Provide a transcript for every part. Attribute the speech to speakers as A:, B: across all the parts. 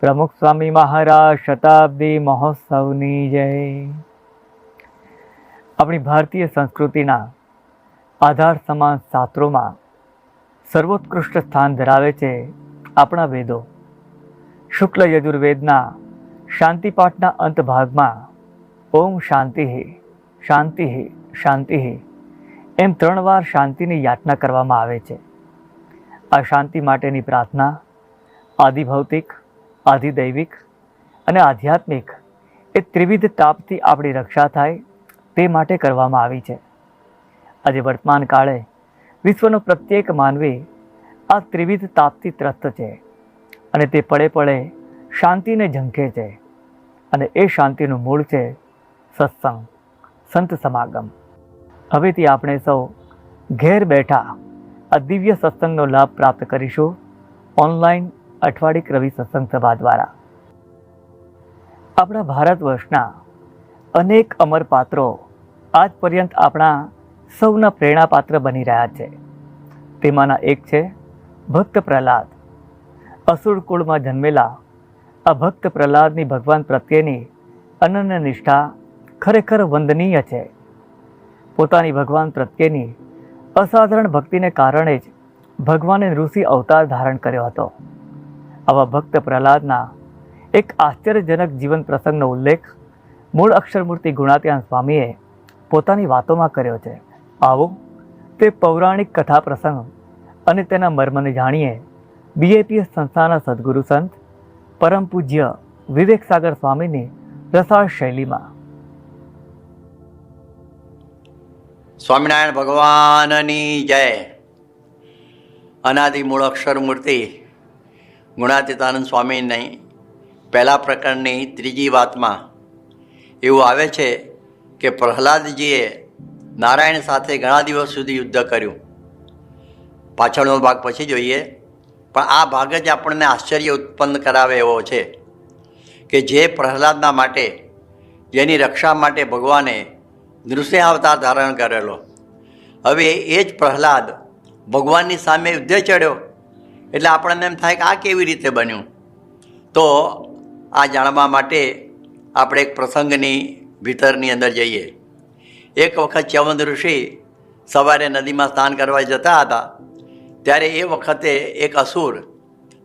A: પ્રમુખ સ્વામી મહારાજ શતાબ્દી મહોત્સવની જય. આપણી ભારતીય સંસ્કૃતિના આધાર સમાન શાસ્ત્રોમાં સર્વોત્કૃષ્ટ સ્થાન ધરાવે છે આપણા વેદો. શુક્લ યજુર્વેદના શાંતિપાઠના અંત ભાગમાં ઓમ શાંતિ શાંતિ શાંતિ એમ ત્રણ વાર શાંતિની યાચના કરવામાં આવે છે. આ શાંતિ માટેની પ્રાર્થના આદિભૌતિક આધિદૈવિક અને આધ્યાત્મિક એ ત્રિવિધ તાપથી આપણી રક્ષા થાય તે માટે કરવામાં આવી છે. આજે વર્તમાન કાળે વિશ્વનો પ્રત્યેક માનવી આ ત્રિવિધ તાપથી ત્રસ્ત છે અને તે પળે પળે શાંતિને ઝંખે છે અને એ શાંતિનું મૂળ છે સત્સંગ, સંત સમાગમ. હવેથી આપણે સૌ ઘેર બેઠા આ દિવ્ય સત્સંગનો લાભ પ્રાપ્ત કરીશું. ઓનલાઈન અઠવાડિક રવિ સત્સંગ સભા દ્વારા. આપણા ભારત વર્ષના અનેક અમર પાત્રો આજ પર્યંત આપણા સૌના પ્રેરણાપાત્ર બની રહ્યા છે. તેમાંના એક છે ભક્ત પ્રહલાદ. અસુર કુળમાં જન્મેલા આ ભક્ત પ્રહલાદની ભગવાન પ્રત્યેની અનન્ય નિષ્ઠા ખરેખર વંદનીય છે. પોતાની ભગવાન પ્રત્યેની અસાધારણ ભક્તિને કારણે જ ભગવાને ઋષિ અવતાર ધારણ કર્યો હતો. આવા ભક્ત પ્રહલાદના એક આશ્ચર્યજનક જીવન પ્રસંગનો ઉલ્લેખ મૂળ અક્ષરમૂર્તિ ગુણાત્યાન સ્વામીએ પોતાની વાતોમાં કર્યો છે. આવો, તે પૌરાણિક કથા પ્રસંગ અને તેના મર્મને જાણીએ. બીએપીએસ સંસ્થાના સદગુરુ સંત, પરમ પૂજ્ય વિવેક સાગર સ્વામીની રસાળ શૈલીમાં.
B: સ્વામિનારાયણ ભગવાનની જય. અનાદિ મૂળ અક્ષર મૂર્તિ ગુણાતીતાનંદ સ્વામીની પહેલા પ્રકરણની ત્રીજી વાતમાં એવું આવે છે કે પ્રહલાદજીએ નારાયણ સાથે ઘણા દિવસ સુધી યુદ્ધ કર્યું. પાછળનો ભાગ પછી જોઈએ. પણ આ ભાગ જ આપણને આશ્ચર્ય ઉત્પન્ન કરાવે એવો છે કે જે પ્રહલાદના માટે, જેની રક્ષા માટે ભગવાને નૃસિંહ અવતાર ધારણ કરેલો. હવે એ જ પ્રહલાદ ભગવાનની સામે યુદ્ધે ચડ્યો. એટલે આપણને એમ થાય કે આ કેવી રીતે બન્યું? તો આ જાણવા માટે આપણે એક પ્રસંગની ભીતરની અંદર જઈએ. એક વખત ચ્યવંત ઋષિ સવારે નદીમાં સ્નાન કરવા જતા હતા. ત્યારે એ વખતે એક અસુર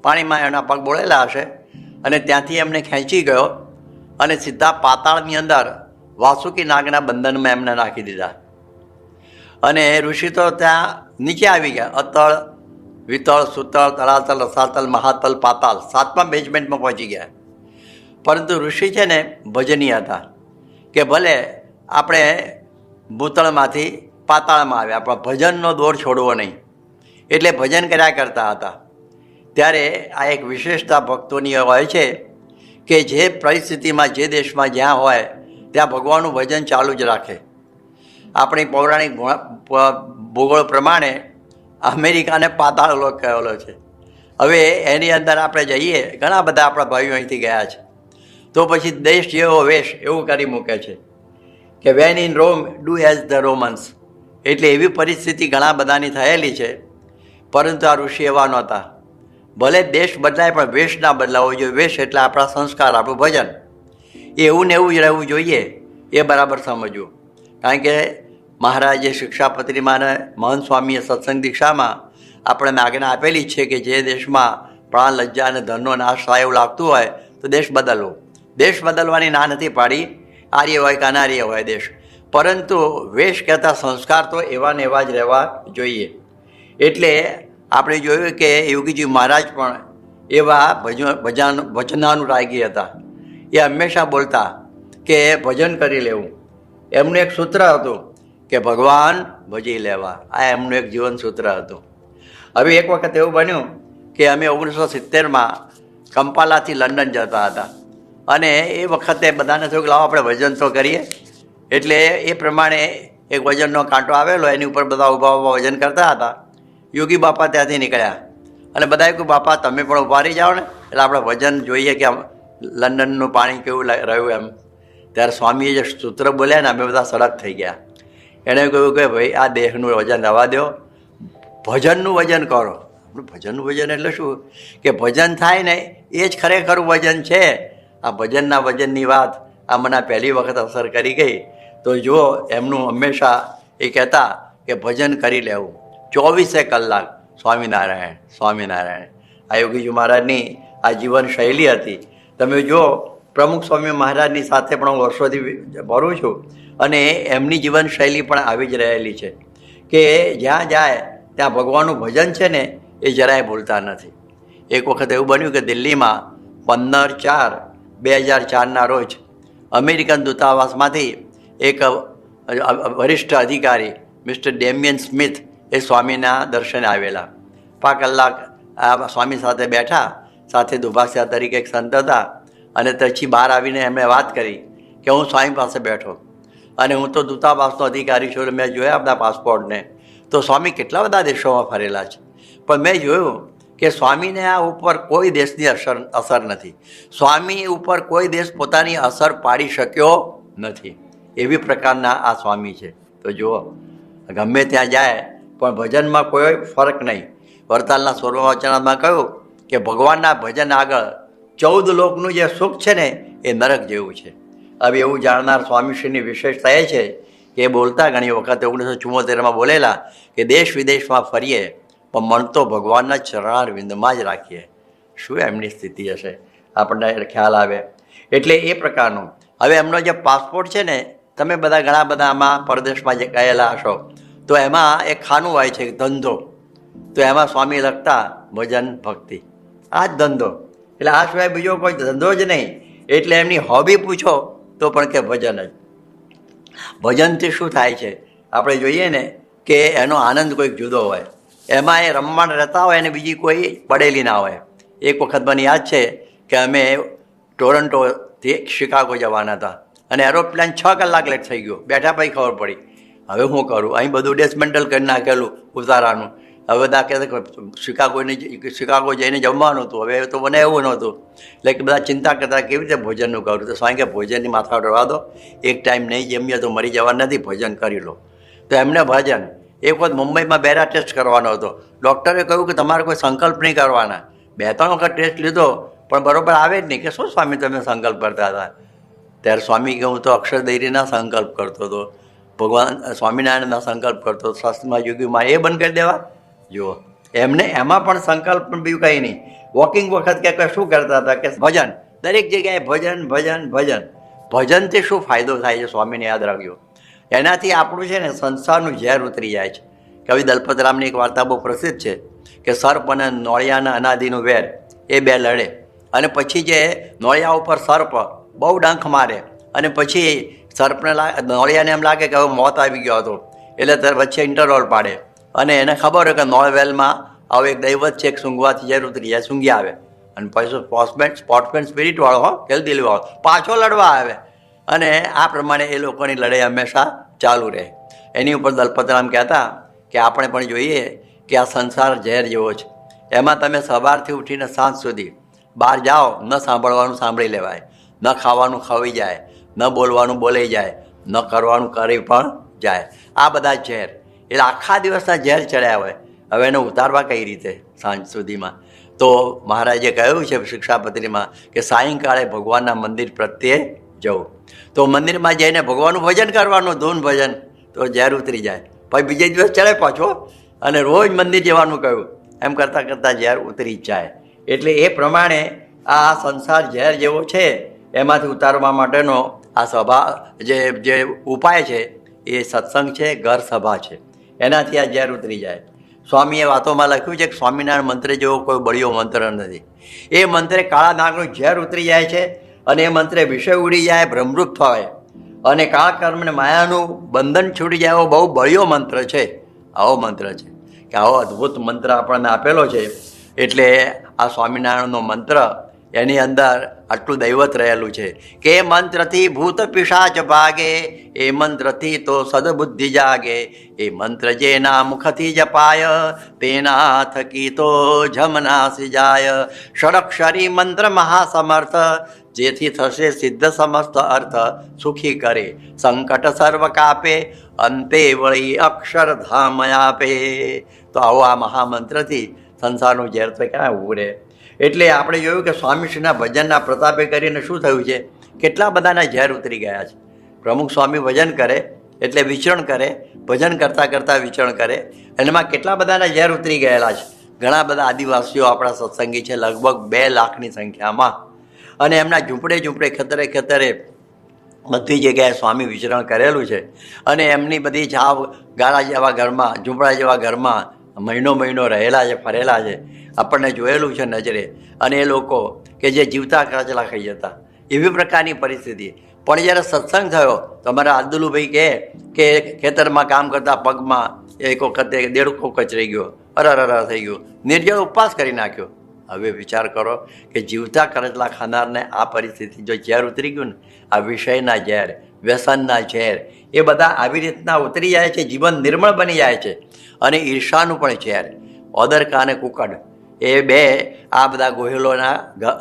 B: પાણીમાં એના પગ બોળેલા હશે અને ત્યાંથી એમને ખેંચી ગયો અને સીધા પાતાળની અંદર વાસુકી નાગના બંધનમાં એમને નાખી દીધા. અને ઋષિ તો ત્યાં નીચે આવી ગયા, અતળ વિતળ, સુતળ તળાતલ રસાતલ મહાતલ પાતાલ સાતમા બેઝમેન્ટમાં પહોંચી ગયા. પરંતુ ઋષિ છે ને ભજનીય હતા કે ભલે આપણે ભૂતળમાંથી પાતાળમાં આવ્યા, પણ ભજનનો દોર છોડવો નહીં. એટલે ભજન કર્યા કરતા હતા. ત્યારે આ એક વિશેષતા ભક્તોની હોય છે કે જે પરિસ્થિતિમાં, જે દેશમાં જ્યાં હોય, ત્યાં ભગવાનનું ભજન ચાલુ જ રાખે. આપણી પૌરાણિક ભૂગોળ પ્રમાણે અમેરિકાને પાતાળ લોક કહેલો છે. હવે એની અંદર આપણે જઈએ, ઘણા બધા આપણા ભાઈઓ અહીંથી ગયા છે. તો પછી દેશ જેવો વેશ એવું કરી મૂકે છે કે when in Rome do as the Romans એટલે એવી પરિસ્થિતિ ઘણા બધાની થયેલી છે. પરંતુ આ ઋષિ એવા નહોતા. ભલે દેશ બદલાય, પણ વેશ ના બદલાવો જોઈએ. વેશ એટલે આપણા સંસ્કાર, આપણું ભજન. એવું ને એવું જ રહેવું જોઈએ. એ બરાબર સમજવું. કારણ કે મહારાજે શિક્ષાપત્રીમાં મહંત સ્વામીએ સત્સંગ દીક્ષામાં આપણને આજ્ઞા આપેલી છે કે જે દેશમાં પ્રાણ લજ્જા અને ધનનો નાશ થાય એવું લાગતું હોય તો દેશ બદલવો. દેશ બદલવાની ના નથી પાડી. આર્ય હોય કે અનાર્ય હોય દેશ. પરંતુ વેશ કહેતા સંસ્કાર તો એવા ને એવા જ રહેવા જોઈએ. એટલે આપણે જોયું કે યોગીજી મહારાજ પણ એવા ભજન ભજન, ભજનાનુરાગી હતા. એ હંમેશા બોલતા કે ભજન કરી લેવું. એમનું એક સૂત્ર હતું કે ભગવાન ભજી લેવા. આ એમનું એક જીવન સૂત્ર હતું. હવે એક વખત એવું બન્યું કે અમે ઓગણીસો સિત્તેરમાં કંપાલાથી લંડન જતા હતા. અને એ વખતે બધાને થયું કે લાવો આપણે ભજન તો કરીએ. એટલે એ પ્રમાણે એક વજનનો કાંટો આવેલો, એની ઉપર બધા ઊભા ઊભા વજન કરતા હતા. યોગી બાપા ત્યાંથી નીકળ્યા. અને બધાએ કહ્યું બાપા, તમે પણ ઊભા રહી જાઓ ને. એટલે આપણે વજન જોઈએ કે આમ લંડનનું પાણી કેવું રહ્યું એમ. ત્યારે સ્વામીએ જે સૂત્ર બોલ્યા ને, અમે બધા સડક થઈ ગયા. એણે કહ્યું કે ભાઈ, આ દેહનું વજન રવા દો. ભજનનું વજન કરો. ભજનનું વજન એટલે શું? કે ભજન થાય ને એ જ ખરેખર વજન છે. આ ભજનના વજનની વાત આ મને પહેલી વખત અસર કરી ગઈ. તો જુઓ, એમનું હંમેશા એ કહેતા કે ભજન કરી લેવું. ચોવીસે કલાક સ્વામિનારાયણ સ્વામિનારાયણ. આ યોગીજી મહારાજની આ જીવન શૈલી હતી. તમે જુઓ પ્રમુખ સ્વામી મહારાજની સાથે પણ હું વર્ષોથી ભરું છું અને એમની જીવનશૈલી પણ આવી જ રહેલી છે કે જ્યાં જાય, ત્યાં ભગવાનનું ભજન છે ને, એ જરાય ભૂલતા નથી. એક વખત એવું બન્યું કે દિલ્હીમાં પંદર ચાર, બે હજાર ચારના રોજ અમેરિકન દૂતાવાસમાંથી એક વરિષ્ઠ અધિકારી મિસ્ટર ડેમિયન સ્મિથ એ સ્વામીના દર્શને આવેલા. પાંચ કલાક આ સ્વામી સાથે બેઠા, સાથે દુભાષા તરીકે એક સંત હતા અને પછી બહાર આવીને એમણે વાત કરી કે હું સ્વામી પાસે બેઠો. અને હું તો દૂતાવાસનો અધિકારી છું એટલે મેં જોયા આપણા પાસપોર્ટને. તો સ્વામી કેટલા બધા દેશોમાં ફરેલા છે. પણ મેં જોયું કે સ્વામીને આ ઉપર કોઈ દેશની અસર અસર નથી. સ્વામી ઉપર કોઈ દેશ પોતાની અસર પાડી શક્યો નથી. એવી પ્રકારના આ સ્વામી છે. તો જુઓ, ગમે ત્યાં જાય, પણ ભજનમાં કોઈ ફરક નહીં. વરતાલના સ્વર્વચનામાં કહ્યું કે ભગવાનના ભજન આગળ ચૌદ લોકનું જે સુખ છે ને એ નરક જેવું છે. હવે એવું જાણનાર સ્વામીશ્રીની વિશેષતા એ છે કે બોલતા ઘણી વખત ઓગણીસો ચુમ્મોતેરમાં બોલેલા કે દેશ વિદેશમાં ફરીએ, પણ મન તો ભગવાનના ચરણારવિંદમાં જ રાખીએ. શું એમની સ્થિતિ હશે? આપણને ખ્યાલ આવે. એટલે એ પ્રકારનું. હવે એમનો જે પાસપોર્ટ છે ને, તમે બધા ઘણા બધા આમાં પરદેશમાં જે ગયેલા હશો, તો એમાં એક ખાનું હોય છે ધંધો. તો એમાં સ્વામી લખતા, ભજન ભક્તિ. આ જ ધંધો. એટલે આ સિવાય બીજો કોઈ ધંધો જ નહીં. એટલે એમની હોબી પૂછો તો પણ કે ભજન જ. ભજનથી શું થાય છે? આપણે જોઈએ ને કે એનો આનંદ કોઈક જુદો હોય. એમાં એ રમવાણ રહેતા હોય અને બીજી કોઈ પડેલી ના હોય. એક વખત મને યાદ છે કે અમે ટોરન્ટોથી શિકાગો જવાના હતા. અને એરોપ્લેન છ કલાક લેટ થઈ ગયો. બેઠા પછી ખબર પડી. હવે શું કરું? અહીં બધું ડેસમેન્ટલ કરી નાખેલું ઉતારાનું. હવે બધા કહેતા શિકાગોની શિકાગો જઈને જમવાનું હતું. હવે તો મને એવું નહોતું. એટલે કે બધા ચિંતા કરતા કેવી રીતે ભોજનનું કરું? તો સ્વામી કે ભોજનની માથા રવા દો. એક ટાઈમ નહીં જમીએ તો મરી જવા નથી, ભોજન કરી લો. તો એમને ભજન. એક વખત મુંબઈમાં બેરા ટેસ્ટ કરવાનો હતો. ડૉક્ટરે કહ્યું કે તમારે કોઈ સંકલ્પ નહીં કરવાના. બે ત્રણ વખત ટેસ્ટ લીધો, પણ બરાબર આવે જ નહીં. કે શું સ્વામી તમે સંકલ્પ કરતા હતા? ત્યારે સ્વામી કે હું તો અક્ષર દૈરીના સંકલ્પ કરતો હતો. ભગવાન, સ્વામિનારાયણના સંકલ્પ કરતો શાસ્ત્રમાં, યોગીમાં એ બંધ કરી દેવા. જુઓ. એમને એમાં પણ સંકલ્પ પણ બીજું કંઈ નહીં. વોકિંગ વખત કે શું કરતા હતા કે ભજન. દરેક જગ્યાએ ભજન ભજન ભજન. ભજનથી શું ફાયદો થાય છે સ્વામીને યાદ રાખજો. એનાથી આપણું છે ને સંસારનું ઝેર ઉતરી જાય છે. કવિ દલપતરામની એક વાર્તા બહુ પ્રસિદ્ધ છે કે સર્પ અને નોળિયાના અનાદિનું વેર, એ બે લડે. અને પછી જે નોળિયા ઉપર સર્પ બહુ ડંખ મારે. અને પછી સર્પને લાગે નોળિયાને એમ લાગે કે હવે મોત આવી ગયો હતો. એટલે વચ્ચે ઇન્ટરવોલ પાડે. અને એને ખબર હોય કે નોવેલમાં આવો એક દૈવત છે, એક સૂંઘવાથી ઝેર ઉતરી જાય સૂંઘી આવે. અને પછી સ્પોર્ટ્સમેન સ્પોર્ટ્સમેન સ્પિરિટવાળો હો ખેલદિલી વાળો. પાછો લડવા આવે. અને આ પ્રમાણે એ લોકોની લડાઈ હંમેશા ચાલુ રહે. એની ઉપર દલપતરામ કહેતા કે આપણે પણ જોઈએ કે આ સંસાર ઝેર જેવો છે. એમાં તમે સવારથી ઉઠીને સાંજ સુધી બહાર જાઓ, ન સાંભળવાનું સાંભળી લેવાય. ન ખાવાનું ખવાઈ જાય. ન બોલવાનું બોલાઈ જાય. ન કરવાનું કરી પણ જાય. આ બધા ઝેર. એટલે આખા દિવસના ઝેર ચડ્યા હોય. હવે એને ઉતારવા કઈ રીતે સાંજ સુધીમાં? તો મહારાજે કહ્યું છે શિક્ષાપત્રીમાં કે સાયંકાળે ભગવાનના મંદિર પ્રત્યે જવું. તો મંદિરમાં જઈને ભગવાનનું ભજન કરવાનું, ધૂન ભજન, તો ઝેર ઉતરી જાય. પછી બીજે દિવસ ચડે પાછો અને રોજ મંદિર જવાનું કહ્યું. એમ કરતાં કરતાં ઝેર ઉતરી જાય. એટલે એ પ્રમાણે આ સંસાર ઝેર જેવો છે, એમાંથી ઉતારવા માટેનો આ સભા જે જે ઉપાય છે, એ સત્સંગ છે, ઘર સભા છે. એનાથી આ ઝેર ઉતરી જાય. સ્વામીએ વાતોમાં લખ્યું છે કે સ્વામિનારાયણ મંત્ર જેવો કોઈ બળિયો મંત્ર નથી. એ મંત્રે કાળા નાગનું ઝેર ઉતરી જાય છે અને એ મંત્રે વિષય ઉડી જાય ભ્રમરૂપ થાય. અને કાળ કર્મને માયાનું બંધન છૂટી જાય એવો બહુ બળિયો મંત્ર છે. આવો મંત્ર છે. કે આવો અદ્ભુત મંત્ર આપણને આપેલો છે. એટલે આ સ્વામિનારાયણનો મંત્ર એની અંદર આટલું દૈવત રહેલું છે કે મંત્રથી ભૂત પિશાચ ભાગે, એ મંત્રથી તો સદબુદ્ધિ જાગે. એ મંત્ર જેના મુખથી જપાય તેના થકી તો જમનાસી જાય. ષડક્ષરી મંત્ર મહાસમર્થ, જેથી થશે સિદ્ધ સમસ્ત અર્થ સુખી કરે. સંકટ સર્વ કાપે, અંતે વળી અક્ષરધામ આપે. તો આવો આ મહામંત્રથી સંસારનું ઝેર તો ક્યાં ઉભું રહે? એટલે આપણે જોયું કે સ્વામીશ્રીના ભજનના પ્રતાપે કરીને શું થયું છે? કેટલા બધાના ઝેર ઉતરી ગયા છે. પ્રમુખ સ્વામી ભજન કરે, એટલે વિચરણ કરે, ભજન કરતાં કરતાં વિચરણ કરે. એનામાં કેટલા બધાના ઝેર ઉતરી ગયેલા છે? ઘણા બધા આદિવાસીઓ આપણા સત્સંગી છે, લગભગ બે લાખની સંખ્યામાં. અને એમના ઝૂંપડે ઝૂંપડે, ખેતરે ખેતરે બધી જગ્યાએ સ્વામી વિચરણ કરેલું છે. અને એમની બધી જાવ, ગાળા જેવા ઘરમાં, ઝૂંપડા જેવા ઘરમાં મહિનો મહિનો રહેલા છે, ફરેલા છે. આપણને જોયેલું છે નજરે. અને એ લોકો કે જે જીવતા કાચલા ખાઈ જતા. એવી પ્રકારની પરિસ્થિતિ. પણ જ્યારે સત્સંગ થયો, તો અમારા આદુલુભાઈ કહે કે ખેતરમાં કામ કરતા પગમાં એક વખતે દેડકો કચરાઈ ગયો. અરર થઈ ગયો. નિર્જળ ઉપવાસ કરી નાખ્યો. હવે વિચાર કરો કે જીવતા કરજલા ખાનારને આ પરિસ્થિતિ જો ઝેર ઉતરી ગયું ને, આ વિષયના ઝેર, વ્યસનના ઝેર, એ બધા આવી રીતના ઉતરી જાય છે, જીવન નિર્મળ બની જાય છે. અને ઈર્ષાનું પણ ઝેર ઓદરકા અને કુકડ, એ બે આ બધા ગોહિલોના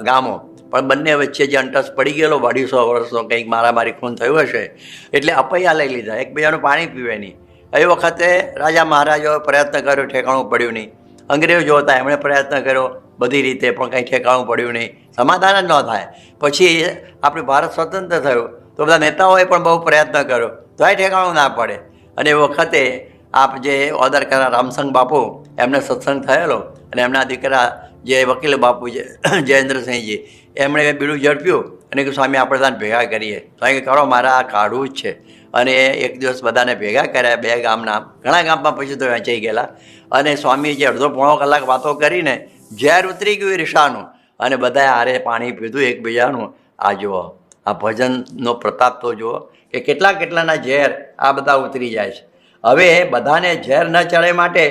B: ગામો. પણ બંને વચ્ચે જે અંટસ પડી ગયેલો, અઢીસો વર્ષનો કંઈક મારામારી ખૂન થયું હશે, એટલે અપૈયા લઈ લીધા. એકબીજાનું પાણી પીવે નહીં. એ વખતે રાજા મહારાજાઓએ પ્રયત્ન કર્યો, ઠેકાણું પડ્યું નહીં. અંગ્રેજો હતા એમણે પ્રયત્ન કર્યો, બધી રીતે પણ કંઈ ઠેકાણું પડ્યું નહીં. સમાધાન જ ન થાય. પછી આપણું ભારત સ્વતંત્ર થયું. તો બધા નેતાઓએ પણ બહુ પ્રયત્ન કર્યો. તો એ ઠેકાણું ના પડે. અને એ વખતે આપ જે ઓર્ડર કર્યા રામસંગ બાપુ, એમને સત્સંગ થયેલો અને એમના દીકરા જે વકીલ બાપુ છે, જયેન્દ્રસિંહજી, એમણે બીડું ઝડપ્યું અને કે સ્વામી, આપણે બધાને ભેગા કરીએ. સ્વામી કરો, મારા આ કાઢવું જ છે. અને એક દિવસ બધાને ભેગા કર્યા, બે ગામના, ઘણા ગામમાં પછી તો વેચાઈ ગયેલા. અને સ્વામી જે અડધો પોણો કલાક વાતો કરીને ઝેર ઉતરી ગયું રિષાનું અને બધાએ આરે પાણી પીધું એકબીજાનું. આ જુઓ, આ ભજનનો પ્રતાપ તો જુઓ કે કેટલા કેટલાના ઝેર આ બધા ઉતરી જાય છે. હવે બધાને ઝેર ન ચડે માટે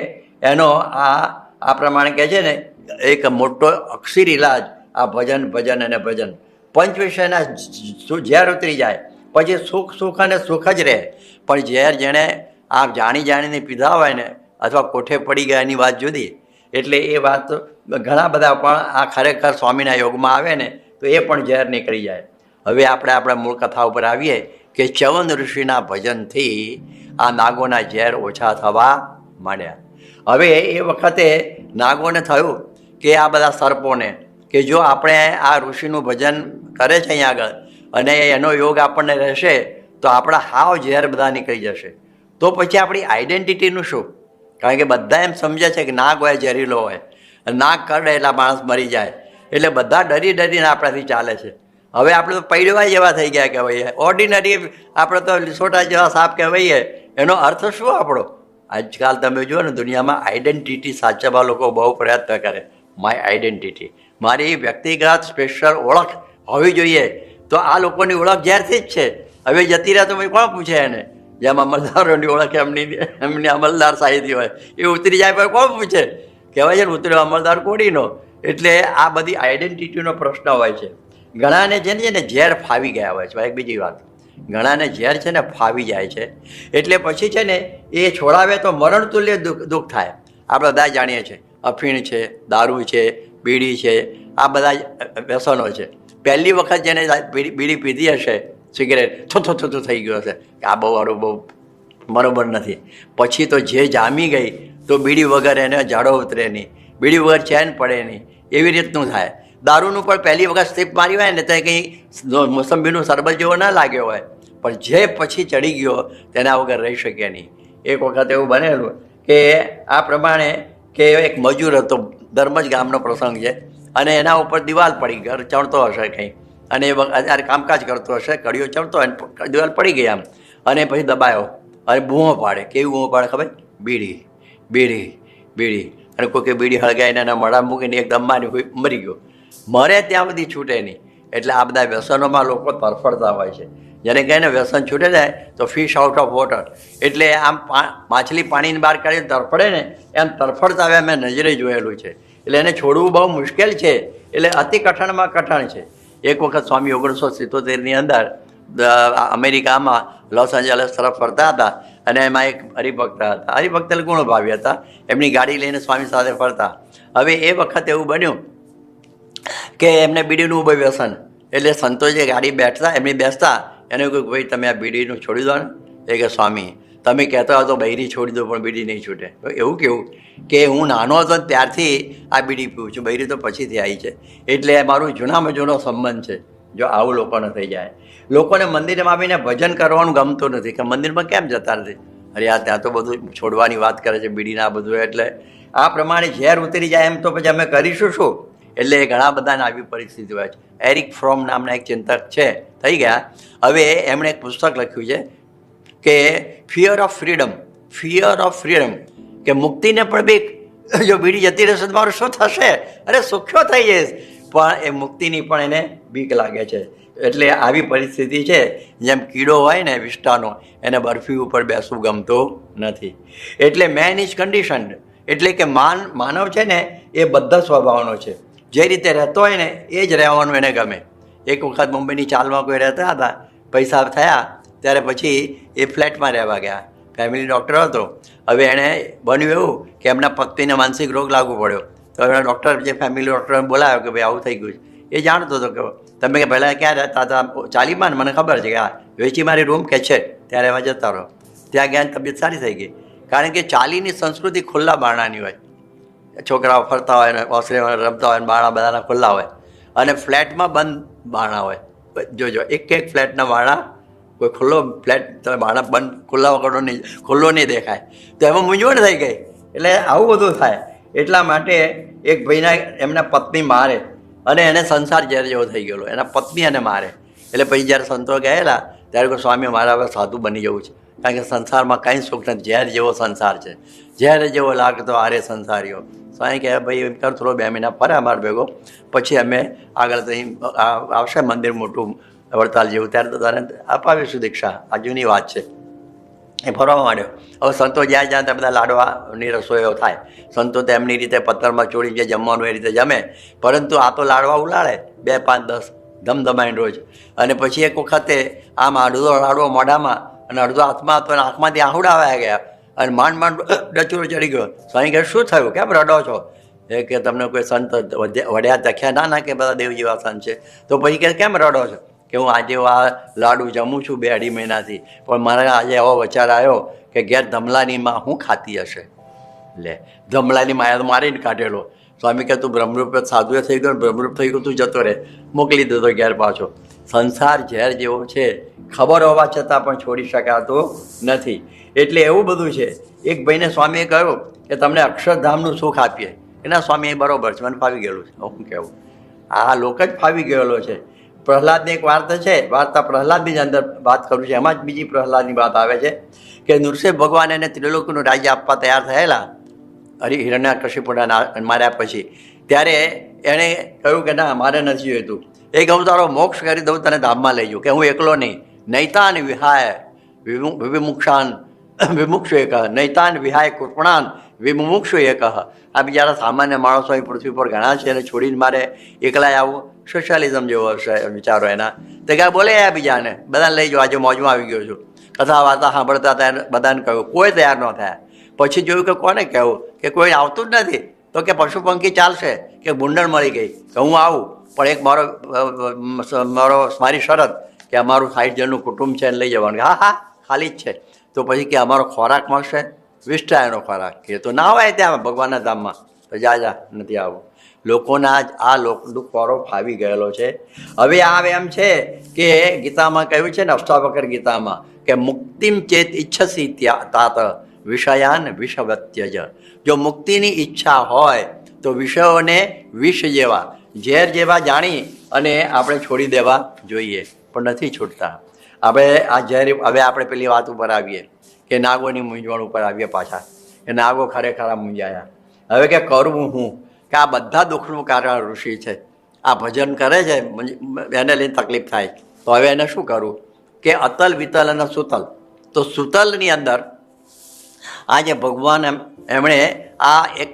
B: એનો આ આ પ્રમાણે કહે છે ને, એક મોટો અક્ષીર ઇલાજ આ ભજન ભજન અને ભજન. પંચ વિષયના ઝેર ઉતરી જાય. પછી સુખ સુખ અને સુખ જ રહે. પણ ઝેર જેણે આ જાણી જાણીને પીધા હોય ને, અથવા કોઠે પડી ગયા એની વાત જુદી. એટલે એ વાત ઘણા બધા પણ આ ખરેખર સ્વામીના યોગમાં આવે ને, તો એ પણ ઝેર નીકળી જાય. હવે આપણે આપણા મૂળ કથા ઉપર આવીએ કે ચવન ઋષિના ભજનથી આ નાગોના ઝેર ઓછા થવા માંડ્યા. હવે એ વખતે નાગોને થયું કે આ બધા સર્પોને, કે જો આપણે આ ઋષિનું ભજન કરે છે અહીંયા આગળ અને એનો યોગ આપણને રહેશે, તો આપણા હાવ ઝેર બધા નીકળી જશે. તો પછી આપણી આઈડેન્ટિટીનું શું? કારણ કે બધા એમ સમજે છે કે નાગ હોય, ઝેરીલો હોય. નાગ કરડે એટલા માણસ મરી જાય. એટલે બધા ડરી ડરીને આપણાથી ચાલે છે. હવે આપણે તો પૈડવા જેવા થઈ ગયા કહેવાય ઓર્ડિનરી આપણે તો લીસોટા જેવા સાપ કહેવાઈએ એનો અર્થ શું આપણો? આજકાલ તમે જુઓ ને, દુનિયામાં આઈડેન્ટિટી સાચવવા લોકો બહુ પ્રયત્ન કરે. માય આઈડેન્ટિટી મારી વ્યક્તિગત સ્પેશિયલ ઓળખ હોવી જોઈએ. તો આ લોકોની ઓળખ જ્યારથી જ છે. હવે જતી રહે તો કોણ પૂછે એને? જેમ અમલદારોની ઓળખ એમની એમની અમલદાર સાહિત્ય હોય. એ ઉતરી જાય પણ કોણ પૂછે? કહેવાય છે ને ઉતર્યો અમલદાર કોડીનો એટલે આ બધી આઈડેન્ટિટીનો પ્રશ્ન હોય છે. ઘણાને છે ને ઝેર ફાવી ગયા હોય છે, એક બીજી વાત. ઘણાને ઝેર છે ને ફાવી જાય છે. એટલે પછી છે ને એ છોડાવે તો મરણ તુલ્ય દુઃખ દુઃખ થાય. આપણે બધા જાણીએ છીએ. અફીણ છે, દારૂ છે, બીડી છે, આ બધા વ્યસનો છે. પહેલી વખત જેને બીડી પીધી હશે, સિગરેટ, થો થો થઈ ગયો હશે. કે આ બહુ સારું બહુ બરોબર નથી. પછી તો જે જામી ગઈ, તો બીડી વગર એને જાડો ઉતરે નહીં. બીડી વગર ચેન પડે નહીં. એવી રીતનું થાય. દારૂનું પણ પહેલી વખત સ્ટીપ મારી હોય ને, તો કંઈ મોસંબીનું સરબત જેવો ના લાગ્યો હોય. પણ જે પછી ચડી ગયો, તેના વગર રહી શકે નહીં. એક વખત એવું બનેલું કે આ પ્રમાણે કે એક મજૂર હતો, ધર્મજ ગામનો પ્રસંગ છે, અને એના ઉપર દિવાલ પડી, ઘર ચણતો હશે કંઈ. અને એ વખત જ્યારે કામકાજ કરતો હશે, કડીઓ ચડતો હોય ને દિવાલ પડી ગઈ આમ. અને પછી દબાયો. અને બૂમો પાડે. કેવી બૂમો પાડે ખબર? બીડી. બીડી. બીડી. અને કોઈ બીડી હળગાઈને એના મળા મૂકીને એક દમવાની મરી ગયો. મરે ત્યાં સુધી છૂટે નહીં. એટલે આ બધા વ્યસનોમાં લોકો તરફડતા હોય છે. જેને કહે ને વ્યસન છૂટે જાય તો ફિશ આઉટ ઓફ વોટર એટલે આમ માછલી પાણીની બહાર કાઢીને તરફડે ને, એમ તરફડતા હવે મેં નજરે જોયેલું છે. એટલે એને છોડવું બહુ મુશ્કેલ છે. એટલે અતિ કઠણમાં કઠણ છે. એક વખત સ્વામી ઓગણીસો સિત્તોતેરની અંદર અમેરિકામાં લોસ એન્જલસ તરફ ફરતા હતા અને એમાં એક હરિભક્ત હતા. હરિભક્ત ગુણભાવી હતા. એમની ગાડી લઈને સ્વામી સાથે ફરતા. હવે એ વખત એવું બન્યું કે એમને બીડીનું બહુ વ્યસન એટલે સંતો જે ગાડી બેઠતા, એમની બેસતા, એને કહ્યું કે ભાઈ તમે આ બીડીનું છોડી દો ને. એ કે સ્વામી, તમે કહેતા હતો બૈરી છોડી દો, પણ બીડી નહીં છૂટે. એવું કેવું કે હું નાનો હતો ત્યારથી આ બીડી પીવું છું. બૈરી તો પછીથી આવી છે. એટલે મારું જૂનામાં જૂનો સંબંધ છે. જો આવું લોકોને થઈ જાય. લોકોને મંદિરમાં આવીને ભજન કરવાનું ગમતું નથી કે મંદિરમાં કેમ જતા નથી? અરે આ ત્યાં તો બધું છોડવાની વાત કરે છે, બીડીના બધું. એટલે આ પ્રમાણે ઝેર ઉતરી જાય એમ તો પછી અમે કરીશું શું? એટલે ઘણા બધાને આવી પરિસ્થિતિ હોય છે. એરિક ફ્રોમ નામના એક ચિંતક છે, થઈ ગયા. હવે એમણે એક પુસ્તક લખ્યું છે કે fear of freedom fear of freedom કે મુક્તિને પણ બી જો બીડી જતી રહેશે તો મારું શું થશે? અરે સુખ્યો થઈ જઈશ. પણ એ મુક્તિની પણ એને બીક લાગે છે. એટલે આવી પરિસ્થિતિ છે, જેમ કીડો હોય ને વિષ્ટાનો એને બરફી ઉપર બેસવું ગમતું નથી. એટલે મેન ઇઝ કન્ડિશન્ડ એટલે કે માન, માનવ છે ને એ બધા સ્વભાવનો છે. જે રીતે રહેતો હોય ને, એ જ રહેવાનું એને ગમે. એક વખત મુંબઈની ચાલમાં કોઈ રહેતા હતા, પૈસા થયા, ત્યારે પછી એ ફ્લેટમાં રહેવા ગયા. ફેમિલી ડૉક્ટર હતો. હવે એણે બન્યું એવું કે એમના પત્નીને માનસિક રોગ લાગુ પડ્યો. તો એમણે ડૉક્ટર જે ફેમિલી ડૉક્ટરને બોલાવ્યો કે ભાઈ, આવું થઈ ગયું એ જાણતો હતો કે, તમે કે પહેલાં ક્યાં રહેતા હતા? ચાલીમાં મને ખબર છે કે હા વેચી મારી રૂમ કે છે? ત્યારે એમાં જતા રહો. ત્યાં ગયા તબિયત સારી થઈ ગઈ. કારણ કે ચાલીની સંસ્કૃતિ ખુલ્લા બારણાની હોય. છોકરાઓ ફરતા હોય ને ઓસરીમાં રમતા હોય ને બાળા બધાના ખુલ્લા હોય. અને ફ્લેટમાં બંધ બાણા હોય. જોજો, એક એક ફ્લેટના બાણા કોઈ ખુલ્લો ફ્લેટ, તમે બાણા બંધ ખુલ્લા વગરનો નહીં, ખુલ્લો નહીં દેખાય. તો એમાં મૂંઝવણ થઈ ગઈ. એટલે આવું બધું થાય. એટલા માટે એક ભાઈના એમના પત્ની મારે અને એને સંસાર જ્યારે જેવો થઈ ગયેલો. એના પત્ની એને મારે. એટલે પછી જ્યારે સંતો ગયેલા, ત્યારે કોઈ સ્વામી, મારા હવે સાધુ બની જવું છે. કારણ કે સંસારમાં કાંઈ સુખ નથી. ઝેર જેવો સંસાર છે. ઝેર જેવો લાગતો આરે સંસારીઓ. સ્વામી કહે ભાઈ, એમ કર થોડો બે મહિના ફરે અમારા ભેગો. પછી અમે આગળ અહીં આવશે મંદિર મોટું વડતાલ જેવું. ત્યારે તો તને અપાવીશું દીક્ષા. આ જૂની વાત છે. એ ફરવા માંડ્યો. હવે સંતો જ્યાં જ્યાં ત્યાં બધા લાડવાની રસોઈઓ થાય. સંતો તેમની રીતે પથ્થરમાં ચોળી જે જમવાનું એ રીતે જમે. પરંતુ આ તો લાડવા ઉલાળે. બે, પાંચ, દસ, ધમધમાઈને રોજ. અને પછી એક વખતે આમ અડધો લાડવો મોઢામાં અને અડધો હાથમાં હતો અને આંખમાંથી આહુડા આવ્યા ગયા. અને માંડ માંડ ડચુરો ચડી ગયો. સ્વામી કહે શું થયું? કેમ રડો છો? એ કે તમને કોઈ સંત વડ્યા તખ્યા ના ના કે બધા દેવ જેવા સંત છે. તો પછી કે કેમ રડો છો? કે હું આજે આ લાડુ જમું છું બે અઢી મહિનાથી. પણ મારા આજે એવો વિચાર આવ્યો કે ઘેર ધમલાની માં હું ખાતી હશે? લે, ધમલાની માયા તો મારીને કાઢેલો. સ્વામી કે તું બ્રહ્મરૂપ સાધુએ થઈ ગયો બ્રહ્મરૂપ થઈ ગયું તું જતો રહે. મોકલી દીધો ઘેર પાછો. સંસાર ઝેર જેવો છે. ખબર હોવા છતાં પણ છોડી શકાતો નથી. એટલે એવું બધું છે. એક ભાઈને સ્વામીએ કહ્યું કે તમને અક્ષરધામનું સુખ આપીએ. એના સ્વામી બરોબર છે. મને ફાવી ગયેલું છે. હું કહેવું આ લોક જ ફાવી ગયેલો છે. પ્રહલાદની એક વાર્તા છે. વાર્તા પ્રહલાદની જ અંદર વાત કરું છું. એમાં જ બીજી પ્રહલાદની વાત આવે છે કે નૃસિંહ ભગવાન એને ત્રિલોકનું રાજ્ય આપવા તૈયાર થયેલા હરિ હિરણ્યા હિરણ્યકશિપુના માર્યા પછી. ત્યારે એણે કહ્યું કે ના, મારે નથી જોઈતું. એ અવતારો તારો મોક્ષ કરી દઉં તને ધામમાં લઈ જાઉં, કે હું એકલો નહીં. નૈતાન વિહાય વિમુ વિમુક્ષાન વિમુક્ષ એક. નૈતાન વિહાય કૃપણાન વિમુક્ષુ એક. આ બિચારા સામાન્ય માણસો અહીં પૃથ્વી પર ઘણા છે એને છોડીને મારે એકલા આવું સોશિયાલિઝમ જેવો વિચારો એના. તો ક્યાં બોલે આ બીજાને, બધાને લઈ જાઓ, આજે મોજમાં આવી ગયો છું. કથા વાર્તા સાંભળતા હતા બધાને કહ્યું, કોઈ તૈયાર ન થયા. પછી જોયું કે કોને કહેવું? કે કોઈ આવતું જ નથી. તો કે પશુ પંખી ચાલશે, કે ગુંડણ મળી ગઈ. કે હું આવું. પણ એક મારો મારો મારી શરત કે અમારું સાઠ જણનું કુટુંબ છે લઈ જવાનું. હા હા, ખાલી જ છે. તો પછી કે અમારો ખોરાક મળશે? વિષ્ટાયનો ખોરાક. કે તો ના હોય ત્યાં ભગવાનના ધામમાં. તો જા જા, નથી આવું. લોકોના જ આ લોકનું ખોરો ફાવી ગયેલો છે. હવે આ એમ છે કે ગીતામાં કહ્યું છે ને, અષ્ટાવકર ગીતામાં, કે મુક્તિમ ચેત ઈચ્છસી તાત વિષયાન વિષવત્યજ. જો મુક્તિની ઈચ્છા હોય, તો વિષયોને વિષ જેવા ઝેર જેવા જાણી અને આપણે છોડી દેવા જોઈએ, પણ નથી છૂટતા. હવે આ ઝેર, હવે આપણે પેલી વાત ઉપર આવીએ કે નાગોની મૂંઝવણ ઉપર આવીએ પાછા, કે નાગો ખરેખર મૂંઝાયા. હવે કે કરવું હું કે આ બધા દુઃખનું કારણ ઋષિ છે. આ ભજન કરે છે એને લઈને તકલીફ થાય. તો હવે એને શું કરવું કે અતલ, વિતલ અને સુતલ. તો સુતલની અંદર આ જે ભગવાન એમ, એમણે આ એક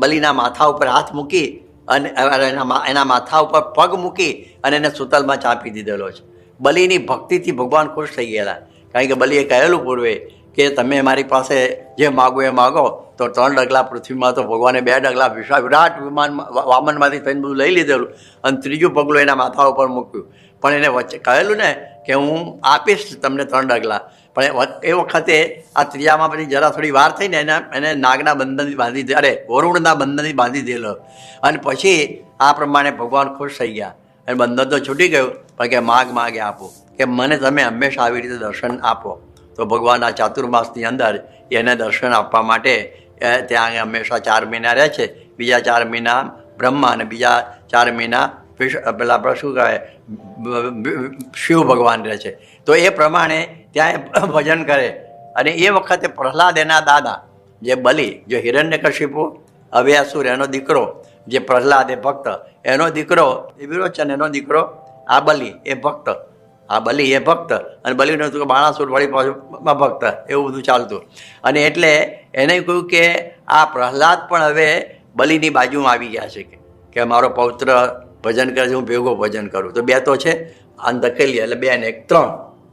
B: બલિના માથા ઉપર હાથ મૂકી અને એના એના માથા ઉપર પગ મૂકી અને એને સુતલમાં ચાંપી દીધેલો છે. બલિની ભક્તિથી ભગવાન ખુશ થઈ ગયેલા. કારણ કે બલિએ કહેલું પૂર્વે કે તમે મારી પાસે જે માગો એ માગો, તો ત્રણ ડગલા પૃથ્વીમાં તો ભગવાને બે ડગલા વિશ્વા વિરાટ વિમાન વામનમાંથી થઈને બધું લઈ લીધેલું અને ત્રીજું પગલું એના માથા ઉપર મૂક્યું. પણ એને વચ્ચે કહેલું ને કે હું આપીશ તમને ત્રણ ડગલા. પણ એ વખતે આ ત્રિયામાં પછી જરા થોડી વાર થઈને એને એને નાગના બંધનથી બાંધી દે, અરે, વરુણના બંધનથી બાંધી દેલો. અને પછી આ પ્રમાણે ભગવાન ખુશ થઈ ગયા. અને બંધન તો છૂટી ગયું, પણ કે માગ માગે આપો. કે મને તમે હંમેશા આવી રીતે દર્શન આપો. તો ભગવાન આ ચાતુર્માસની અંદર એને દર્શન આપવા માટે ત્યાં હંમેશા ચાર મહિના રહે છે. બીજા ચાર મહિના બ્રહ્મા અને બીજા ચાર મહિના પેલા આપણે શું કહેવાય શિવ ભગવાન રહે છે. તો એ પ્રમાણે ત્યાં ભજન કરે. અને એ વખતે પ્રહલાદ એના દાદા, જે બલિ, જે હિરણ્યકશિપુ અવ્યાસુર એનો દીકરો, જે પ્રહલાદ એ ભક્ત, એનો દીકરો, એ વિરોચન, એનો દીકરો, આ બલિ, એ ભક્ત. આ બલિ, એ ભક્ત. અને બલિનો બાણાસુર વળી પાછું ભક્ત, એવું બધું ચાલતું. અને એટલે એને કહ્યું કે આ પ્રહલાદ પણ હવે બલિની બાજુમાં આવી ગયા છે કે મારો પૌત્ર ભજન કરે છે, હું ભેગો ભજન કરું. તો બે તો છે, આને ધકેલી એટલે બે ને એક, ત્રણ.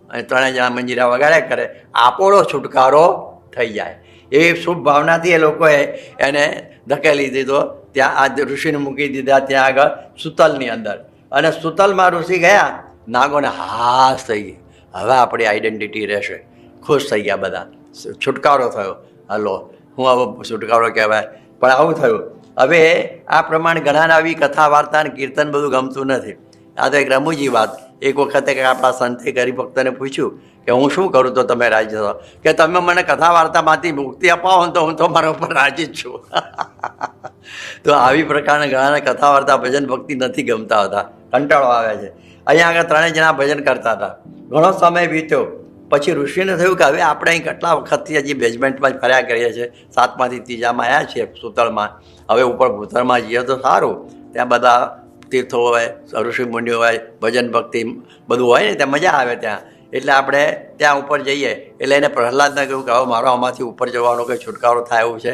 B: અને ત્રણેય જણા મંજીરા વગાડ્યા કરે. આપોળો છુટકારો થઈ જાય. એવી શુભ ભાવનાથી એ લોકોએ એને ધકેલી દીધો. ત્યાં આ ઋષિને મૂકી દીધા, ત્યાં આગળ સુતલની અંદર. અને સુતલમાં ઋષિ ગયા, નાગોને હાશ થઈ ગઈ. હવે આપણી આઈડેન્ટિટી રહેશે. ખુશ થઈ ગયા બધા. છુટકારો થયો. હલો, હું હવે છુટકારો કહેવાય. પણ આવું થયું. હવે આ પ્રમાણે ઘણાને આવી કથા, વાર્તા અને કીર્તન બધું ગમતું નથી. આ તો એક રમૂજી વાત. એક વખતે કંઈક આપણા સંતે હરિભક્તને પૂછ્યું કે હું શું કરું તો તમે રાજી થશો? કે તમે મને કથા, વાર્તામાંથી મુક્તિ અપાવો તો હું તો મારા ઉપર રાજી જ છું. તો આવી પ્રકારના ઘણાને કથા, વાર્તા, ભજન ભક્તિ નથી ગમતા હતા. કંટાળો આવે છે. અહીંયા આગળ ત્રણેય જણા ભજન કરતા હતા. ઘણો સમય વીત્યો. પછી ઋષિને થયું કે હવે આપણે અહીં કેટલા વખતથી હજી બેઝમેન્ટમાં જ ફર્યા કરીએ છીએ. સાતમાંથી ત્રીજામાં આવ્યા છીએ સુતળમાં. હવે ઉપર ભૂતળમાં જઈએ તો સારું. ત્યાં બધા તીર્થો હોય, ઋષિ મુનિઓ હોય, ભજન ભક્તિ બધું હોય ને ત્યાં મજા આવે ત્યાં. એટલે આપણે ત્યાં ઉપર જઈએ. એટલે એને પ્રહલાદને કહ્યું કે હવે મારો આમાંથી ઉપર જવાનો કંઈ છુટકારો થાય એવું છે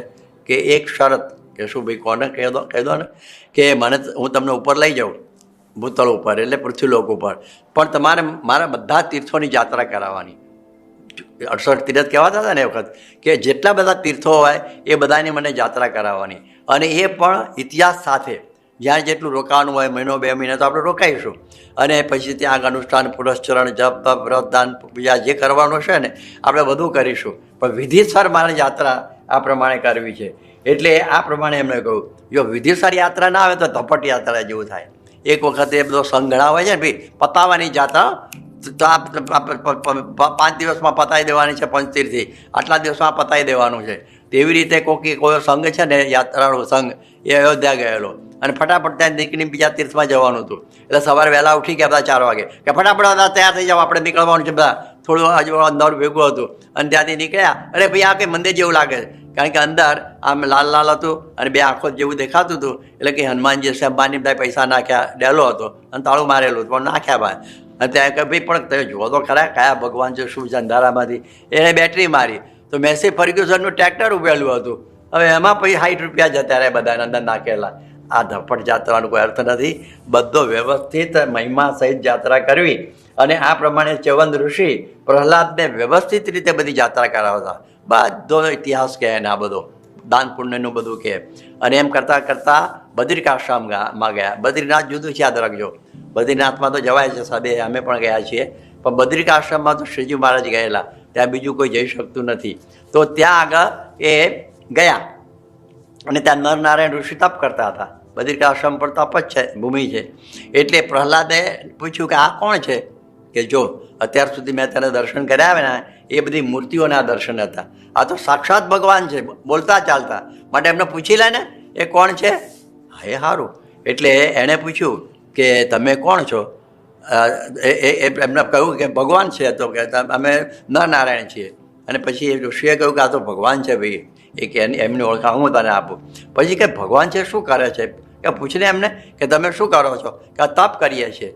B: કે એક શરત કે શું ભાઈ કોને કહી દો કહી દો ને, કે મને હું તમને ઉપર લઈ જાઉં ભૂતળ ઉપર એટલે પૃથ્વીલોક ઉપર. પણ તમારે મારા બધા તીર્થોની યાત્રા કરાવવાની. અડસઠ તીર્થ કહેવાતા હતા ને એ વખત, કે જેટલા બધા તીર્થો હોય એ બધાની મને યાત્રા કરાવવાની. અને એ પણ ઇતિહાસ સાથે. જ્યાં જેટલું રોકાવાનું હોય, મહિનો, બે મહિના તો આપણે રોકાઈશું. અને પછી ત્યાં આગળ અનુષ્ઠાન, પુરસ્ચરણ, જપ તપ વ્રતદાન દાન બીજા જે કરવાનું છે ને, આપણે બધું કરીશું. પણ વિધિસર મારે યાત્રા આ પ્રમાણે કરવી છે. એટલે આ પ્રમાણે એમણે કહ્યું, જો વિધિસર યાત્રા ના આવે તો ધપટ યાત્રા જેવું થાય. એક વખતે એ બધો સંઘણા હોય છે ને ભાઈ, પતાવાની જાત્રા પાંચ દિવસમાં પતાવી દેવાની છે પંચતીરથી. આટલા દિવસમાં પતાવી દેવાનું છે. તેવી રીતે કોકી કોઈ સંઘ છે ને, યાત્રાળુ સંઘ, એ અયોધ્યા ગયેલો. અને ફટાફટ ત્યાં નીકળીને બીજા તીર્થમાં જવાનું હતું. એટલે સવારે વહેલા ઉઠી ગયા બધા ચાર વાગે. કે ફટાફટ બધા તૈયાર થઈ જાવ આપણે નીકળવાનું છે બધા. થોડું હજુ અંદર ભેગું હતું. અને ત્યાંથી નીકળ્યા. અરે ભાઈ, આ કંઈ મંદિર જેવું લાગે છે. કારણ કે અંદર આમ લાલ લાલ હતું અને બે આંખો જેવું દેખાતું હતું. એટલે કે હનુમાનજી અંબાની બધા પૈસા નાખ્યા, ડેલો હતો અને તાળું મારેલું હતું. પણ નાખ્યા ભાઈ ત્યાં કે ભાઈ, પણ તમે જુઓ તો ખરા, કયા ભગવાન છે, શું છે અંધારામાંથી એને બેટરી મારી. તો મેસી ફર્ગ્યુસનનું ટ્રેક્ટર ઉભેલું હતું. હવે એમાં પછી સાઠ રૂપિયા જતા રહ્યા બધા અંદર નાખેલા. આ ધપટ જાત્રાનો કોઈ અર્થ નથી. બધો વ્યવસ્થિત મહિમા સહિત જાત્રા કરવી. અને આ પ્રમાણે ચવંદ ઋષિ પ્રહલાદને વ્યવસ્થિત રીતે બધી જાત્રા કરાવતા. બધો ઇતિહાસ કહે ને આ બધો. દાન પુણ્યનું બધું કહે અને એમ કરતાં કરતાં બદ્રિકાશ્રમમાં ગયા. બદ્રીનાથ જુદું છે, યાદ રાખજો. બદ્રીનાથમાં તો જવાય છે સાબે, અમે પણ ગયા છીએ. પણ બદ્રિકાશ્રમમાં તો શ્રીજી મહારાજ ગયેલા. ત્યાં બીજું કોઈ જઈ શકતું નથી. તો ત્યાં આગળ એ ગયા. અને ત્યાં નરનારાયણ ઋષિ તપ કરતા હતા. બદ્રિકાશ્રમ પર તપ જ છે, ભૂમિ છે. એટલે પ્રહલાદે પૂછ્યું કે આ કોણ છે? કે જો અત્યાર સુધી મેં તને દર્શન કર્યા ને, એ બધી મૂર્તિઓના દર્શન હતા. આ તો સાક્ષાત ભગવાન છે, બોલતા ચાલતા. માટે એમને પૂછી લે ને, એ કોણ છે? એ સારું એટલે એણે પૂછ્યું કે, તમે કોણ છો? એ એમને કહ્યું કે, ભગવાન છે. તો કે અમે અમે નારાયણ છીએ. અને પછી એ ઋષિએ કહ્યું કે, આ તો ભગવાન છે ભાઈ. એ કે એમની ઓળખાણ હું તને આપું. પછી કે, ભગવાન છે, શું કરે છે? કે પૂછને એમને કે, તમે શું કરો છો? કે તપ કરીએ છીએ.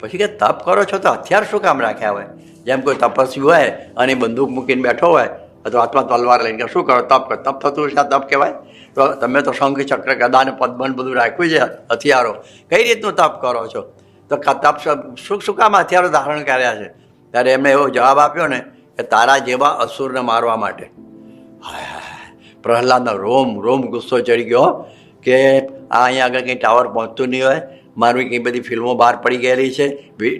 B: પછી કે તપ કરો છો તો હથિયાર શું કામ રાખ્યા હોય? જેમ કોઈ તપસ્વી હોય અને બંદૂક મૂકીને બેઠો હોય અથવા હાથમાં તલવાર લઈને શું કરો? તપ કરો. તપ થતું છે આ તપ કહેવાય? તો તમે તો શંખ ચક્ર, ગદા અને પદ્મન બધું રાખ્યું છે હથિયારો. કઈ રીતનું તપ કરો છો? તો તપ શ- શું કામ હથિયારો ધારણ કર્યા છે? ત્યારે એમણે એવો જવાબ આપ્યો ને કે તારા જેવા અસુરને મારવા માટે. પ્રહલાદનો રોમ રોમ ગુસ્સો ચડી ગયો કે આ અહીંયા આગળ કંઈ ટાવર પહોંચતું નહીં હોય? મારી કંઈ બધી ફિલ્મો બહાર પડી ગયેલી છે.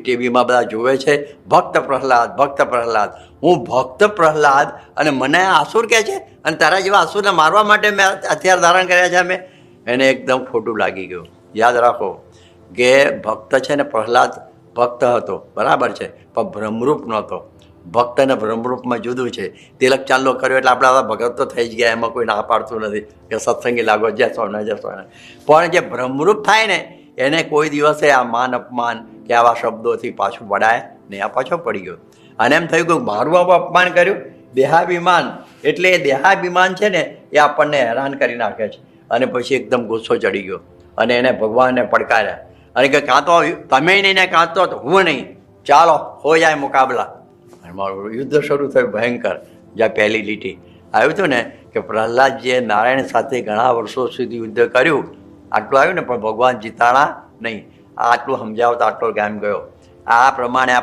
B: ટીવીમાં બધા જુએ છે. ભક્ત પ્રહલાદ ભક્ત પ્રહલાદ. હું ભક્ત પ્રહલાદ અને મને આ અસુર કહે છે અને તારા જેવા આસુરને મારવા માટે મેં હથિયાર ધારણ કર્યા છે મેં એને એકદમ ખોટું લાગી ગયું. યાદ રાખો કે ભક્ત છે ને પ્રહલાદ ભક્ત હતો. બરાબર છે. પણ ભ્રમરૂપ નહોતો. ભક્ત અને ભ્રમરૂપમાં જુદું છે. તિલક ચાંદલો કર્યો એટલે આપણે ભગત તો થઈ જ ગયા. એમાં કોઈ ના પાડતું નથી કે સત્સંગી લાગો, જય સોના જય સોના પણ જે ભ્રમરૂપ થાય ને એને કોઈ દિવસે આ માન અપમાન કે આવા શબ્દોથી પાછું પડાય નહીં આ પાછો પડી ગયો. અને એમ થયું કે મારું આવું અપમાન કર્યું. દેહાભિમાન, એટલે એ દેહાભિમાન છે ને, એ આપણને હેરાન કરી નાખે છે. અને પછી એકદમ ગુસ્સો ચડી ગયો. અને એને ભગવાનને પડકાર્યા. અને કે કાં તો તમે નહીં ને કાં તો હું નહીં. ચાલો, હો જાય મુકાબલા. મારું યુદ્ધ શરૂ થયું ભયંકર. જ્યાં પહેલી લીટી. આવ્યું હતું ને કે પ્રહલાદજીએ નારાયણ સાથે ઘણા વર્ષો સુધી યુદ્ધ કર્યું. આટલું આવ્યું ને પણ ભગવાન જીતાણા નહીં. આટલું સમજાવતા આટલો ગામ ગયો. આ પ્રમાણે આ